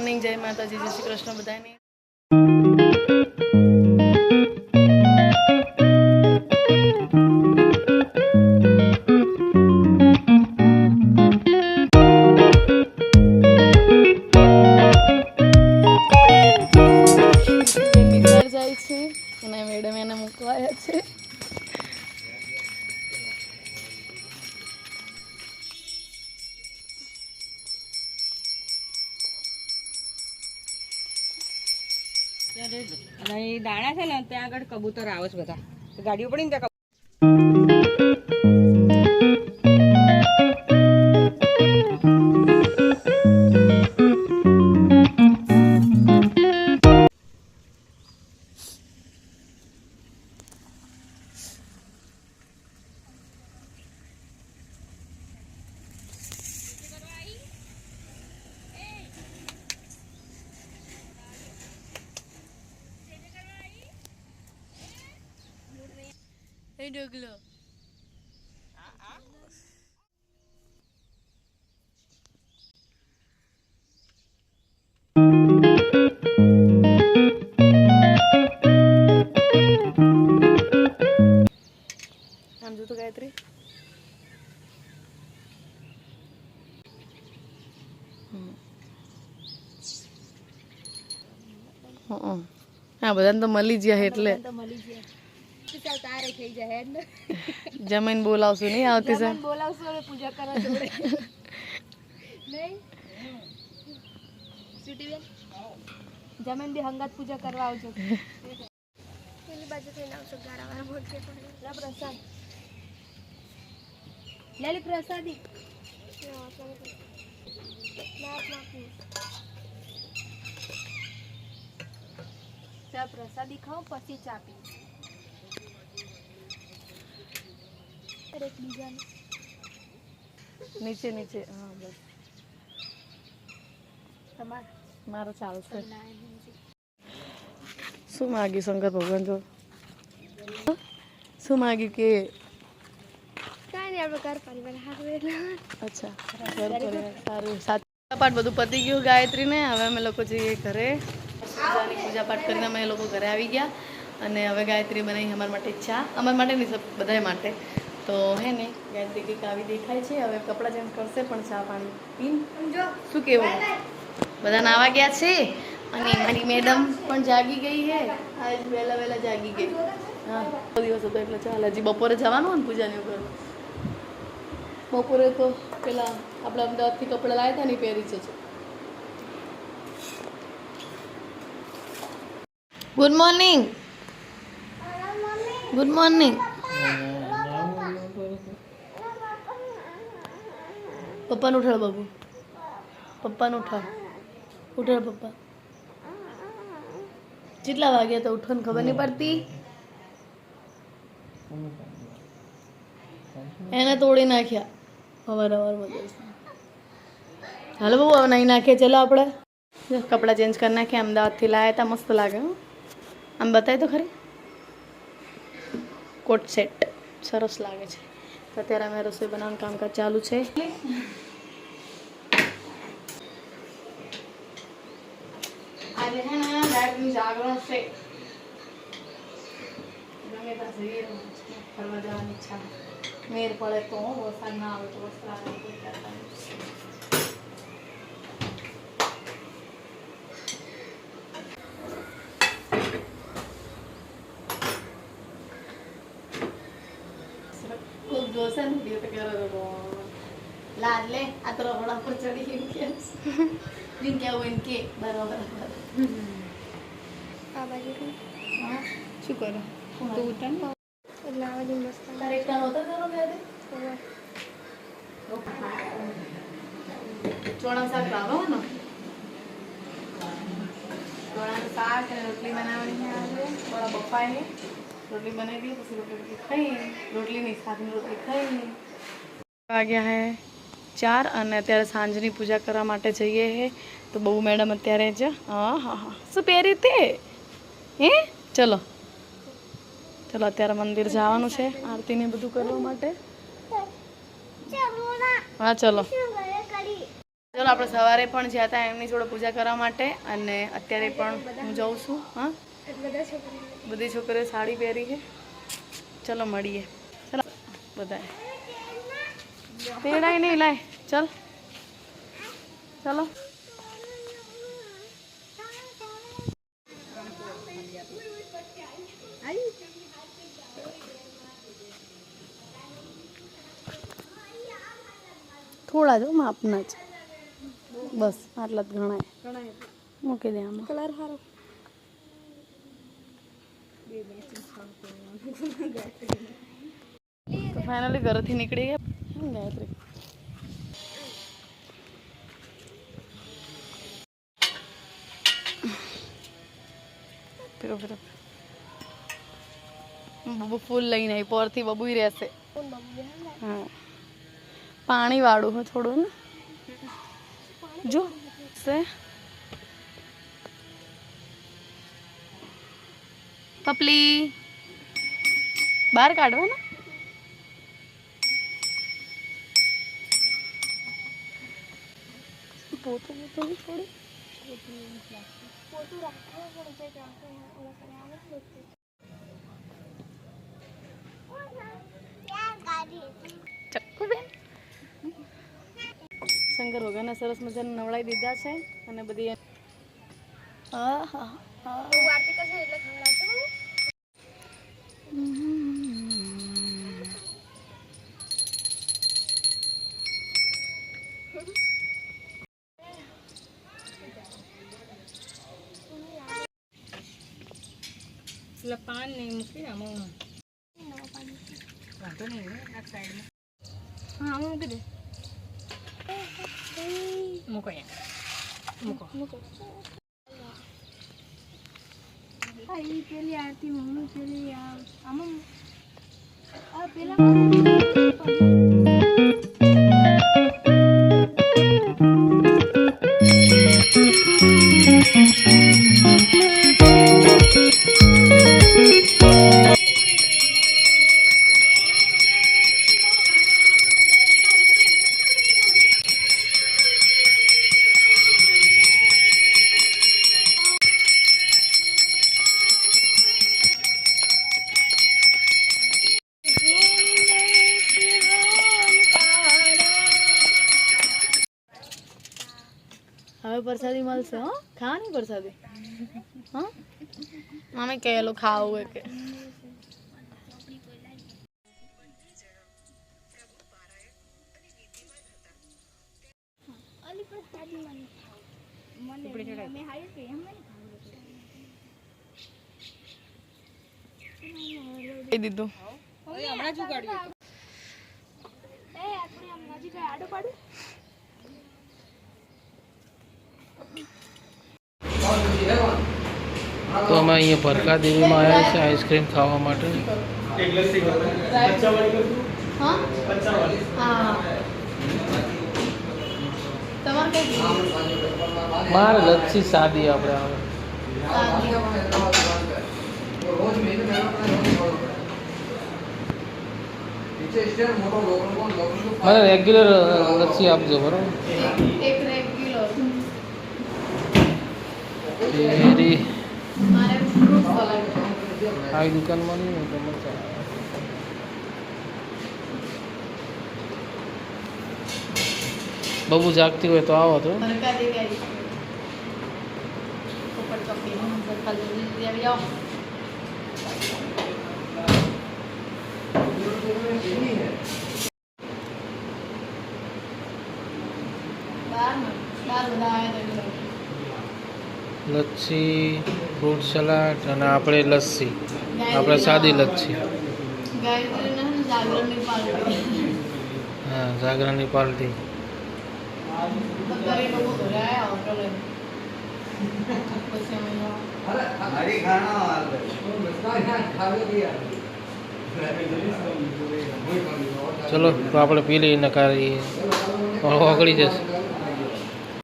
Morning જય માતાજી જય શ્રી કૃષ્ણ બધાને. જાય છે અને મેડમ એને મૂકવાયા છે. એ દાણા છે ને ત્યાં આગળ કબૂતર આવે છે બધા. ગાડીઓ પડી ને ત્યાં એ ડગલો આમ જો તો ગાયત્રી હમ. હં. હા બધાને તો મળી ગયા એટલે તારે થઈ જાય ને જમીન બોલાવશું નહીં આવતી સર બોલાવશો હવે પૂજા કરવા જોડે નહીં સ્વીટી બેન જમીન બી હંગાત પૂજા કરવા આવજો પેલી બાજુ થઈને આવશો ગાળાવાળા મોટે લે પ્રસાદ લે લે પ્રસાદી ચા પ્રસાદી ખાઓ પછી ચા પી એકબીજાને. નીચે નીચે હા બસ. તમારે? મારો ચાલશે શું માગ્યું શંકર ભગવાન જો? શું માગ્યું કે? અચ્છા. સારું. સાત બધું પતી ગયું ગાયત્રીને. હવે અમે લોકો જઈએ ઘરે. પૂજા પાઠ કરીને અમે લોકો ઘરે આવી ગયા. અને હવે ગાયત્રી બનાવી અમારા માટે ચા. અમારા માટે નહીં બધા માટે. તો હે ને ગાયત્રી કંઈક આવી દેખાય છે હવે કપડાં ચેન્જ કરશે પણ ચા પાણી પીન. શું કેવું? બધા નાવા ગયા છે? અને મારી મેડમ પણ જાગી ગઈ છે આજ વહેલા વહેલા જાગી ગઈ. હા દિવસ હતો એટલે ચાલ હજી બપોરે જવાનું ને પૂજાની ઉપર. બપોરે તો પેલા આપણા અમદાવાદથી કપડાં લાવ્યા હતા ને પહેરી છે ગુડ મોર્નિંગ ગુડ મોર્નિંગ પપ્પાને ઉઠાડ બાબુ. પપ્પાને ઉઠાડ. ઉઠાડ પપ્પા. કેટલા વાગ્યા તો ઉઠવાની ખબર નહીં પડતી? એને તોડી નાખ્યા. અવાર અવાર હાલો બહુ હવે નહીં નાખીએ. ચલો આપણે. કપડાં ચેન્જ કરી નાખ્યા અમદાવાદથી લાવ્યા હતા મસ્ત લાગે આમ બતાવી તો ખરી. કોટ સેટ સરસ લાગે છે. અત્યારે અમે રસોઈ બનાવવાનું કામકાજ ચાલુ છે. આજે છે ને લાઈટનું જાગરણ છે. ગમે તો ફરવા જવાની ઈચ્છા. મેર પડે તો વરસાદ ના આવે તો વરસાદ જોશે ને તો કરો તો લાડ લે આ તો રબડા પર ચડી ગયું કે કે આવું કે બરાબર આ બાજુ હા શું કરો તું ને એટલે આ બાજુ ચોણા શાક લાવવાનો ચોણાનું શાક અને રોટલી બનાવવાની આવે થોડા બફાઈને રોટલી બનાવી દી પછી રોટલી રોટલી ખાઈ રોટલી નહીં રોટલી ખાઈ. વાગ્યા હે ચાર અને અત્યારે સાંજની પૂજા કરવા માટે જઈએ હે. તો બહુ મેડમ અત્યારે જ હા હા હા. શું પહેરી તે? હે? ચલો. ચલો અત્યારે મંદિર જવાનું છે આરતીને બધું કરવા માટે. હા ચલો. ચલો આપણે સવારે પણ જ્યાં હતા એમની જોડે પૂજા કરવા માટે અને અત્યારે પણ હું જાઉં છું હા. બધા છોકરા બધી છોકરીઓ સાડી પહેરી છે. ચલો મળીએ. ચલો. બધાએ તેડાય નહીં લાય. ચલ. ચલો. થોડા જો માપના જ. બસ આટલા જ ગણાય. મૂકી દે આમાં. કલર સારો. તો ફાઇનલી ઘરેથી નીકળી ગયા હમ, ગાયત્રી ફેરો ફેરો બબુ ફૂલ લઈને આવી પરથી બબુય રહેશે કોણ બાબુ બેહન હા પાણી વાળું હો થોડું ને જો સે પપલી બહાર કાઢવાના પોતું પોતું થોડું પોતું રાખવું પડે છે કે આપણે ઓલા કરે આવે ને બધું. ચક્કુ બેન શંકર ભગવાનને સરસ મજાને નવડાવી દીધા છે અને બધી હા હા હા બહુ આરતી કરશે એટલે ખવડાવશે બહુ. એટલે પાન નહીં મૂકી આમાં વાંધો નહીં ને આ સાઈડમાં હા આમાં મૂકી દે મૂકો અહીંયા મૂકો મૂકો હા ઈ પેલી હવે પ્રસાદી મળશે હો? ખાવાની પ્રસાદી હા? મમ્મી કહેલું ખાવું એ કે. દીધું હમણાં જ ઉગાડ્યું એ આપણે આડો પાડું? તો અમે અહીંયા ભરકા દેવીમાં આવ્યા છે આઈસ્ક્રીમ ખાવા માટે. મારે લચ્છી સાદી આપણે આવે. મને રેગ્યુલર લચ્છી આપજો બરાબર? રેગ્યુલર એરી મારે ફ્રૂટ સલાડ આવી દુકાનમાં નહીં હોય તો મજા આવે. બબુ જાગતી હોય તો આવો તો મરકા દેવી આવી પોપટ કપી સરકાર જલ્દી આવી જાઓ બાર ને બાર બધા આવ્યા હતા લચ્છી, ફ્રૂટ સલાડ અને આપણે લસ્સી. આપણે સાદી લચ્છી. હા, જાગરણની પાર્ટી ચલો, તો આપણે પી લઈને નકારી ઓગળી જશે.